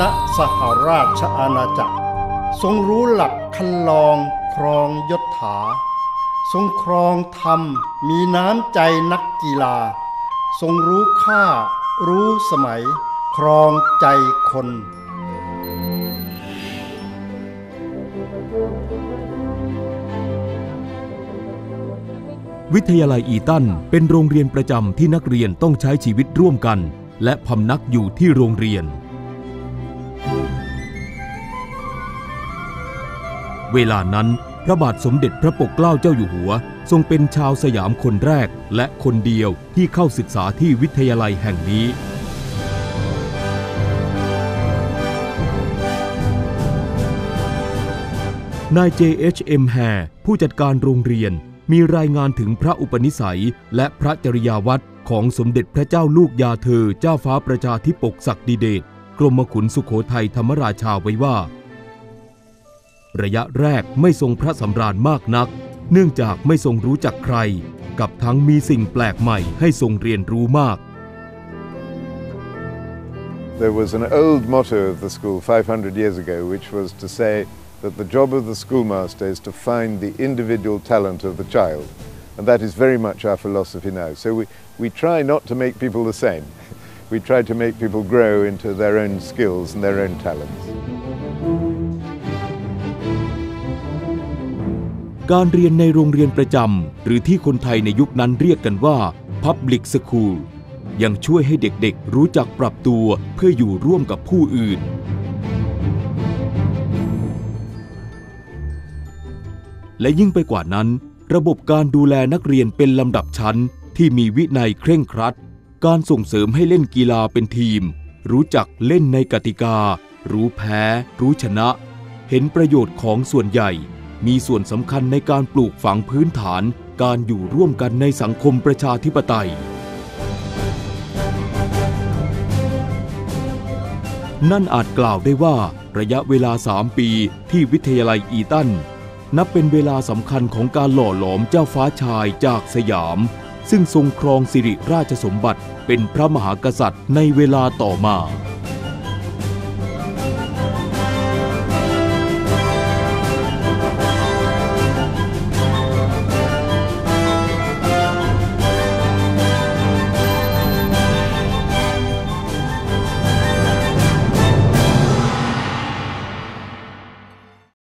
ณสหราชอาณาจักร ทรงรู้หลักคันลองครองยศถา ทรงครองธรรมมีน้ำใจนักกีฬา ทรงรู้ค่า รู้สมัย ครองใจคนวิทยาลัยอีตันเป็นโรงเรียนประจำที่นักเรียนต้องใช้ชีวิตร่วมกัน และพำนักอยู่ที่โรงเรียน เวลานั้นพระบาทสมเด็จพระปกเกล้าเจ้าอยู่หัว ทรงเป็นชาวสยามคนแรกและคนเดียวที่เข้าศึกษาที่วิทยาลัยแห่งนี้ นาย J.H.M. แฮผู้จัดการโรงเรียนมีรายงานถึงพระอุปนิสัยและพระจริยาวัด ของสมเด็จพระเจ้าลูกยาเธอเจ้าฟ้าประชาธิปกศักดิเดชกรมขุนสุขโขทัยธรรมราชาไว้ว่า ระยะแรกไม่ทรงพระสำราญมากนัก เนื่องจากไม่ทรงรู้จักใคร กับทั้งมีสิ่งแปลกใหม่ให้ทรงเรียนรู้มาก There was an old motto of the school 500 years ago, which was to say that the job of the schoolmaster is to find the individual talent of the child. And that is very much our philosophy now. So we, we try not to make people the same. We try to make people grow into their own skills and their own talents. การเรียนในโรงเรียนประจำ หรือที่คนไทยในยุคนั้นเรียกกันว่า Public School ยังช่วยให้เด็กๆ รู้จักปรับตัวเพื่ออยู่ร่วมกับผู้อื่น และยิ่งไปกว่านั้น ระบบการดูแลนักเรียนเป็นลำดับชั้นที่มีวินัยเคร่งครัด การส่งเสริมให้เล่นกีฬาเป็นทีม รู้จักเล่นในกติกา รู้แพ้ รู้ชนะ เห็นประโยชน์ของส่วนใหญ่ มีส่วนสำคัญในการปลูกฝังพื้นฐาน การอยู่ร่วมกันในสังคมประชาธิปไตย นั่นอาจกล่าวได้ว่าระยะเวลา 3 ปีที่วิทยาลัยอีตัน นับเป็นเวลาสำคัญของการหล่อหลอมเจ้าฟ้าชายจากสยาม ซึ่งทรงครองสิริราชสมบัติเป็นพระมหากษัตริย์ในเวลาต่อมา